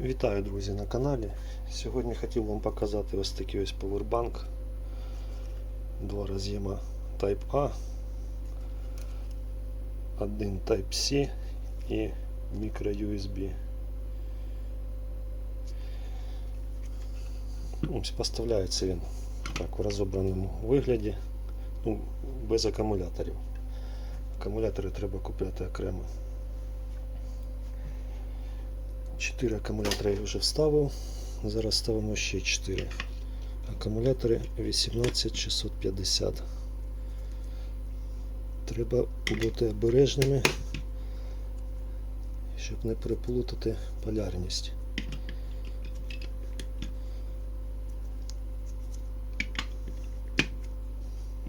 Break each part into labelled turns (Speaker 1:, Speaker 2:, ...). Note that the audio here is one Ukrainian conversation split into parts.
Speaker 1: Вітаю, друзі, на каналі. Сьогодні хотів вам показати ось такий ось повербанк. Два роз'єма Type A, один Type C і micro USB. Ось поставляється він так у розобраному вигляді, ну, без акумуляторів. Акумулятори треба купляти окремо. 4 акумулятори я вже вставив. Зараз ставимо ще 4. Акумулятори 18650. Треба бути обережними, щоб не переплутати полярність.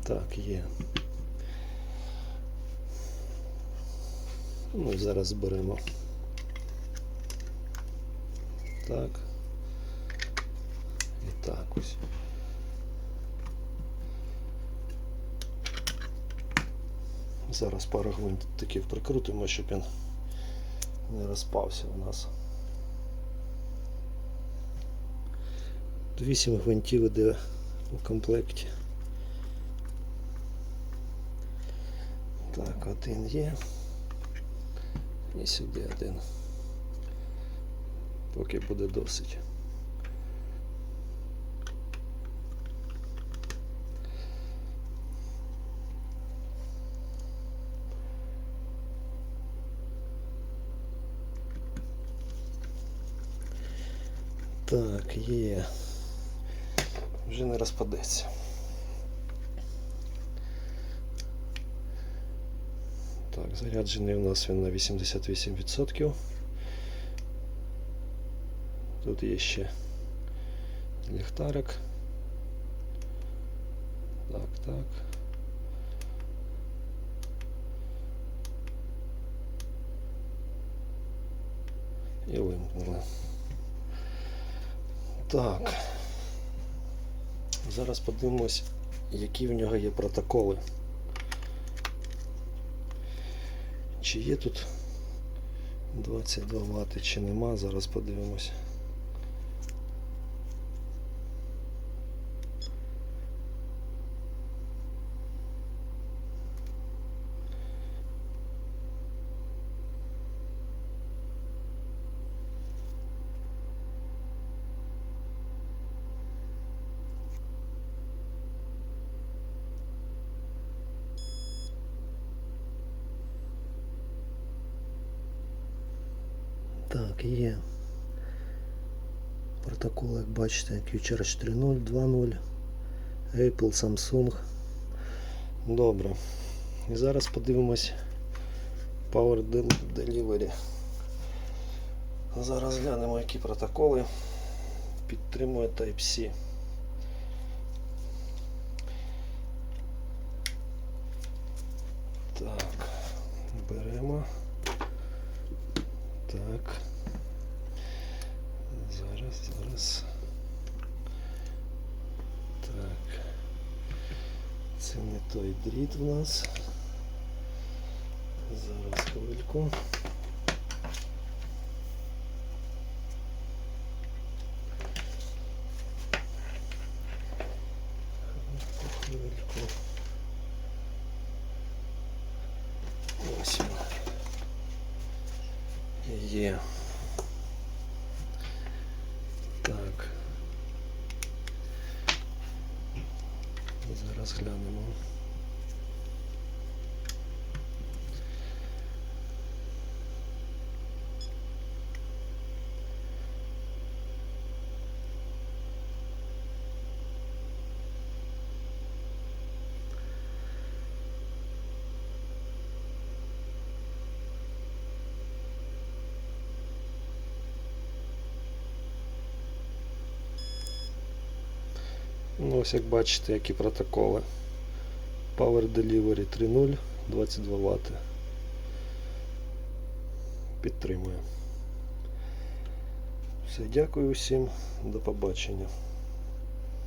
Speaker 1: Так, є. Ну, зараз зберемо. Так. І так ось. Зараз пару гвинтиків прикрутимо, щоб він не розпався у нас. Вісім гвинтів іде у комплекті. Так, один є. І сюди один. Поки буде досить. Так, є. Вже не розпадеться. Так, заряджений у нас він на 88%. Тут є ще ліхтарик. Так, так. І вимкнули. Так. Зараз подивимось, які в нього є протоколи. Чи є тут 22 Вт, чи нема, зараз подивимось. Так, є. Протокол, як бачите, QCharge 3.0, 2.0, Apple, Samsung. Добре. І зараз подивимось Power Delivery. Зараз глянемо, які протоколи підтримує Type-C. Так, беремо. Так. Зараз, зараз. Так. Це не той дріт у нас. Зараз хвильку. Хвильку. Ось. Є. Так. Зараз глянемо. Ну, ось як бачите, які протоколи. Power Delivery 3.0, 22 Вт. Підтримує. Все, дякую всім, до побачення.